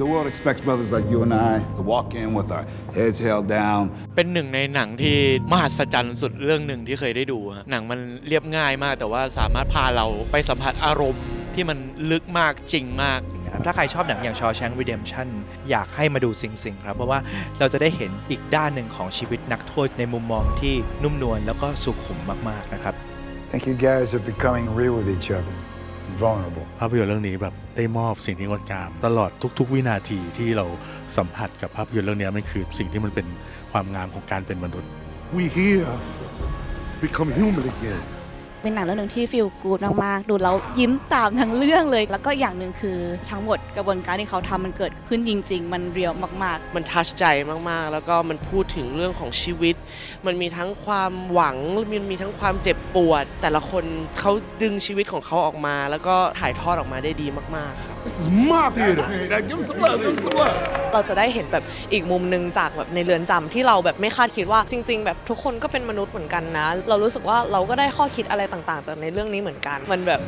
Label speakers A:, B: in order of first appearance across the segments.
A: The world expects brothers like you and I to walk in with our heads held down.
B: เป็นหนึ่งในหนังที่มหัศจรรย์สุดเรื่องหนึ่งที่เคยได้ดูฮะหนังมันเรียบง่ายมากแต่ว่าสามารถพาเราไปสัมผัสอารมณ์ที่มันลึกมากจริงมาก
C: นะครับถ้าใครชอบหนังอย่างชอ s ช a ง k Redemption อยากให้มาดูสิงสิงครับ เพราะว่าเราจะได้เห็นอีกด้านหนึ่งของชีวิตนักโทษในมุมมองที่นุ่มนวลแล้วก็สุขุมมาก ๆ นะครับ
D: I think you guys are becoming real with each other and vulnerable.
E: ภาพยนตร์เรื่องนี้แบบได้มอบสิ่งที่งดงาม ตลอดทุก ๆ วินาทีที่เราสัมผัสกับภาพยนตร์เรื่องนี้มันคือสิ่งที่มันเป็นความงามของการเป็นมนุษย์
F: We here become human again.
G: เป็นหนังเรื่องหนึ่งที่ฟีลกูดมากๆ ดูแล้วยิ้มตามทั้งเรื่องเลย แล้วก็อย่างหนึ่งคือทั้งหมดกระบวนการที่เขาทำมันเกิดขึ้นจริง ๆ มันเรียวมากๆ
H: มันทัชใจมากๆ แล้วก็มันพูดถึงเรื่องของชีวิต มันมีทั้งความหวัง มันมีทั้งความเจ็บปวด แต่ละคนเขาดึงชีวิตของเขาออกมา แล้วก็ถ่ายทอดออกมาได้ดีมากๆครับ
F: This is my theater.
A: Now give him some love, give him some love.
I: เราจะได้เห็นแบบอีกมุมหนึ่งจากแบบในเรือนจำที่เราแบบไม่คาดคิดว่าจริง ๆ แบบทุกคนก็เป็นมนุษย์เหมือนกันนะ เรารู้สึกว่าเราก็ได้ข้อคิดอะไรต่างๆ จากในเรื่องนี้เหมือนกัน มันแบบ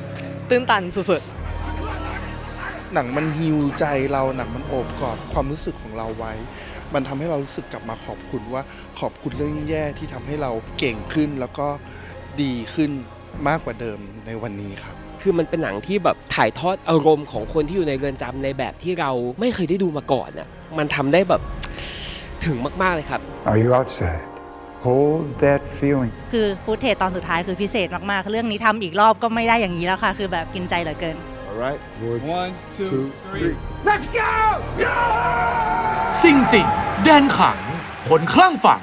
I: ตื้นตันสุดๆ
J: หนังมันฮิวใจเราหนังมันโอบกอดความรู้สึกของเราไว้ มันทำให้เรารู้สึกกลับมาขอบคุณว่าขอบคุณเรื่องแย่ๆที่ทำให้เราเก่งขึ้นแล้วก็ดีขึ้นมากกว่าเดิมในวันนี้ครับ
K: คือมันเป็นหนังที่แบบถ่ายทอดอารมณ์ของคนที่อยู่ในเรือนจำในแบบที่เราไม่เคยได้ดูมาก่อนอะ มันทำได้แบบ ถึงมากๆเลยครับ
D: Are you outside? Hold that feeling.
G: คือฟุตเทจตอนสุดท้ายคือพิเศษมาก ๆ เรื่องนี้ทำอีกรอบก็ไม่ได้อย่างนี้แล้วค่ะ คือแบบกินใจเหลือเกิน
A: All right?
F: One, two, three.
L: สิงสิงแดนขังคนคลั่งฝัน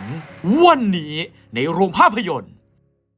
L: วันนี้ในโรงภาพยนตร์